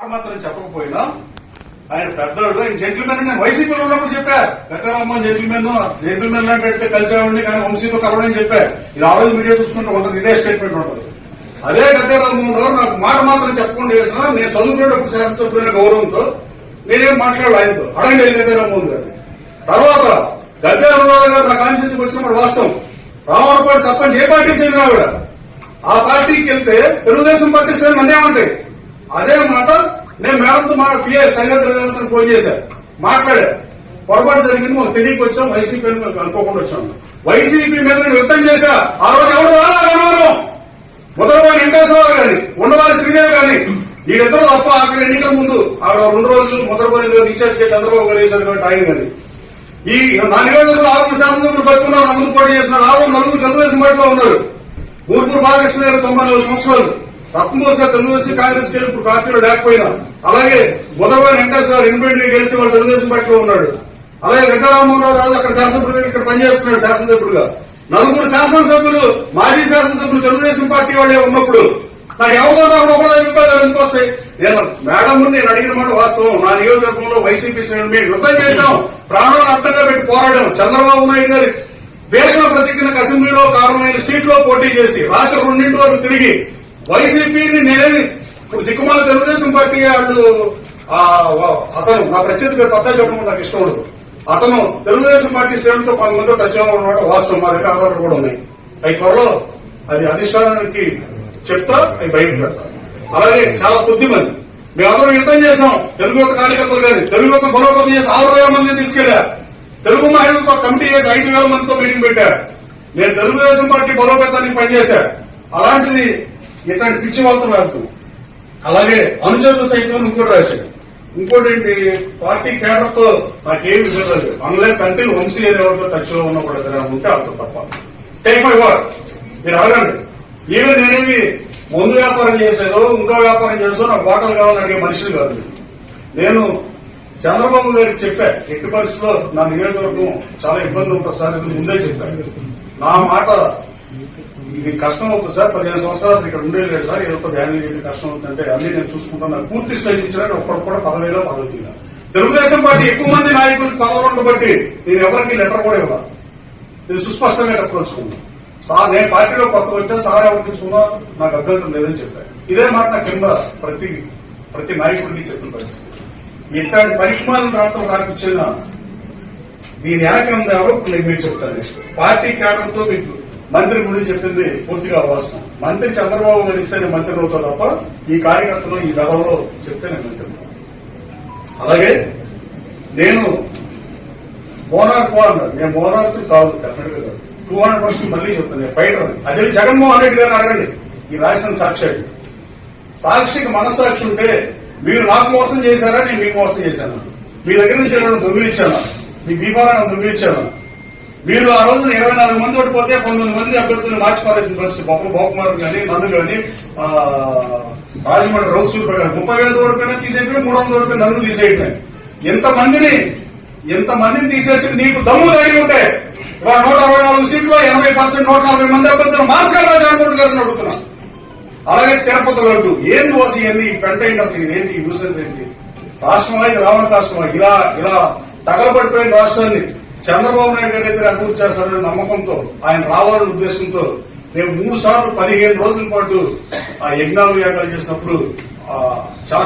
మాత్రం చెప్పకపోయినా ఆయన పెద్దోడు ఆయన జెంటిల్మెన్ నేను వైసీపీలో ఉన్నప్పుడు చెప్పా. వెంకటరామన్ జెంటిల్మెన్ జెంటిల్మెన్ అంటే పెడితే కలిసేవాడిని కానీ వంశీతో కలవని చెప్పా. ఇది ఆ రోజు మీడియా చూసుకుంటే ఉంటుంది ఇదే స్టేట్మెంట్ ఉంటుంది. అదే గద్దెరామోహన్ రావు నాకు మాట మాత్రం చెప్పకుండా చేసిన నేను చదువుకునేటప్పుడు శాస్త్రసభ్యుల గౌరవంతో నేనేం మాట్లాడాలి ఆయనతో. అడగండి గద్దెరామోహన్ గారిని తర్వాత గద్దె అనురాధ గారు నా కాన్స్టిట్యూన్సీకి వచ్చినప్పుడు వాస్తవం. రామవరపాటి సర్పంచ్ ఏ పార్టీకి చెందిన ఆవిడ? ఆ పార్టీకి వెళ్తే తెలుగుదేశం పార్టీ శ్రేణులు అన్నేమంటాయి అదే మాట నేను మేడంతో మా పిఏ సంగతి రవీంద్ర ఫోన్ చేశారు మాట్లాడారు పొరపాటు జరిగింది మాకు తెలియక వచ్చాం వైసీపీ అనుకోకుండా వచ్చాం. వైసీపీ మీద నేను యుద్ధం చేశా. ఆ రోజు ఎవరు రాలా కనుగొను మొదలపోయిన వెంకటేశ్వరరావు గాని ఉండవాలి శ్రీదేవి గాని వీళ్ళిద్దరూ తప్ప అక్కడ ఎన్నికల ముందు ఆవిడ రెండు రోజులు మొదలపోయిన ఇన్ఛార్జ్ చంద్రబాబు గారు వేశారు కాబట్టి ఆయన గారి. ఈ నా నియోజకవర్గంలో ఆరుగురు శాసనసభ్యులు పట్టుకున్నారు నా ముందు పోటీ చేసిన ఆరు నలుగురు తెలుగుదేశం పార్టీలో ఉన్నారు. ఊర్పూర్ బాలకృష్ణ గారు తొంభై నాలుగు సంవత్సరాలు. రత్నమోస్ తెలుగుదేశం కాంగ్రెస్కి ఇప్పుడు పార్టీలో లేకపోయినా అలాగే మొదలైన వెంకటేశ్వర ఇండిపెండెంట్ గెలిచి వాళ్ళు తెలుగుదేశం పార్టీలో ఉన్నాడు. అలాగే వెంకటరామోహన్ రాజు అక్కడ శాసనసభ్యుడు ఇక్కడ పనిచేస్తున్నాడు శాసనసభ్యుడుగా నలుగురు శాసనసభ్యులు మాజీ శాసనసభ్యులు తెలుగుదేశం పార్టీ వాళ్ళే ఉన్నప్పుడు నాకు ఎవరితో ఒకళ్ళ అభిప్రాయాలు ఎందుకు వస్తాయి? నేను మేడం నేను అడిగిన మాట వాస్తవం. నా నియోజకవర్గంలో వైసీపీ శ్రేణులు మేము యుద్ధం చేశాం. ప్రాణాలు అడ్డంగా పెట్టి పోరాడాం. చంద్రబాబు నాయుడు గారి భీషణ ప్రతిజ్ఞ అసెంబ్లీలో కారణమైన సీట్లో పోటీ చేసి రాత్రి రెండింటి వరకు తిరిగి వైసీపీని నేనేమి ఇప్పుడు దిక్కుమాల తెలుగుదేశం పార్టీ వాళ్ళు అతను నా ప్రత్యేక పేరు పత్తా చెప్పడం నాకు ఇష్టం ఉండదు. అతను తెలుగుదేశం పార్టీ శ్రేణులతో కొంతమంది టచ్ అవ్వడం వాస్తవం మా దగ్గర ఆధారాలు కూడా ఉన్నాయి. అవి త్వరలో అది అధిష్టానానికి చెప్తా అవి బయట పెడతా. అలాగే చాలా కొద్దిమంది. మేమందరం యుద్ధం చేశాం తెలుగు యొక్క కార్యకర్తలు కానీ తెలుగు యొక్క బలోపేతం చేసి ఆరు వేల మందిని తీసుకెళ్ళా తెలుగు మహిళలతో కమిటీ చేసి ఐదు వేల మందితో మీటింగ్ పెట్టారు నేను తెలుగుదేశం పార్టీ బలోపేతానికి పనిచేశా. అలాంటిది ఇట్లాంటి పిచ్చి వాళ్ళతో వెళ్తూ అలాగే అనుచరులు సైతం ఇంకోటి రాశాడు ఇంకోటి ఏంటి పార్టీ కేడర్తో నాకేమి విభేదాలు అన్లెస్ అంటే వంశీ ఎవరితో టచ్లో ఉన్నప్పుడు ఏదైనా ఉంటే అంత తప్ప. టేక్ మై వర్డ్ మీరు అడగండి. ఈవెన్ నేనేమి ముందు వ్యాపారం చేసేదో ఇంకో వ్యాపారం చేసో నాకు బాటలు కావాలని అడిగే కాదు. నేను. చంద్రబాబు గారికి చెప్పా. ఎట్టి పరిస్థితుల్లో నా నియోజకవర్గం చాలా ఇబ్బంది ఉంటుంది సార్ ముందే చెప్పాను నా మాట ఇది కష్టం అవుతుంది సార్. పదిహేను సంవత్సరాలు ఇక్కడ ఉండేది లేదు సార్. ఏదో బ్యాన్ చేయడం కష్టం అవుతుందంటే అన్ని నేను చూసుకుంటాను. పూర్తి స్థాయి ఇచ్చారని ఒక్కడు కూడా పదవిలో పదవి తెలుగుదేశం పార్టీ ఎక్కువ మంది నాయకులకు పదవులు ఉండబట్టి నేను ఎవరికి లెటర్ కూడా ఇవ్వాలి ఇది సుస్పష్టంగా చెప్పదలుచుకున్నాను సార్ నేను పార్టీలో కొత్త వచ్చా సార్ ఎవరికించుకున్నా నాకు అభ్యంతరం లేదని చెప్పాను ఇదే మాట నా కింద ప్రతి ప్రతి నాయకుడికి చెప్పిన పరిస్థితి. ఇట్లాంటి పరిమాణం రాత్రం రాకిచ్చిన దీని వెనక ఎవరో ఎవరు నేను మీకు చెప్తాను నెక్స్ట్. పార్టీ క్యాడర్తో మీకు మంత్రి గురించి చెప్పింది పూర్తిగా అవాసం మంత్రి చంద్రబాబు గారు నేను మంత్రి అవుతా తప్ప ఈ కార్యకర్తలు ఈ గతంలో చెప్తే నేను మంత్రి అలాగే నేను మోనార్క్ అన్నారు నేను మోనార్క్ కాదు డెఫినెట్గా కాదు. టూ హండ్రెడ్ పర్సెంట్ మళ్ళీ చెప్తాను నేను ఫైటర్ అని అదే జగన్మోహన్ రెడ్డి గారిని అడగండి. ఈ రాసిన సాక్షి సాక్షికి మనస్సాక్షి ఉంటే మీరు నాకు మోసం చేశారా నేను మీకు మోసం చేశాను? మీ దగ్గర నుంచి దొంగిలిచ్చాను? మీ బీఫారా దొంగిలిచ్చాను? మీరు ఆ రోజున ఇరవై నాలుగు మంది ఓడిపోతే పంతొమ్మిది మంది అభ్యర్థులను మార్చి పరిస్థితి. బొప్ప బోకుమార్ కానీ నన్ను కానీ రాజమండ్రి రౌత్ సూర్పేట గాని. ముప్పై వేలు ఓడిపోయినా తీసేయటమే మూడు వందలు ఓడిపోయిన నన్ను తీసేయటమే ఎంతమందిని ఎంతమందిని తీసేసి నీకు దమ్ము ధైర్యం ఉంటే ఇవాళ నూట అరవై నాలుగు సీట్లో ఎనభై పర్సెంట్ నూట నలభై మంది అభ్యర్థులు మార్చగలరా జగన్మోహన్ గారిని అడుగుతున్నా. అలాగే తిరుపతి లడ్డు ఏంది పోసి ఎన్ని పెంట ఏంటి అసలు ఇది ఏంటి యూసెస్ ఏంటి? రాష్ట్రమా ఇది రావణ రాష్ట్రమా? ఇలా ఇలా తగలబడిపోయిన రాష్ట్రాన్ని చంద్రబాబు నాయుడు గారు అయితే అభివృద్ధి చేస్తారనే నమ్మకంతో ఆయన రావాలనే ఉద్దేశంతో నేను మూడు సార్లు పదిహేను రోజుల పాటు ఆ యజ్ఞాలు యాగాలు చేసినప్పుడు ఆ, చాలా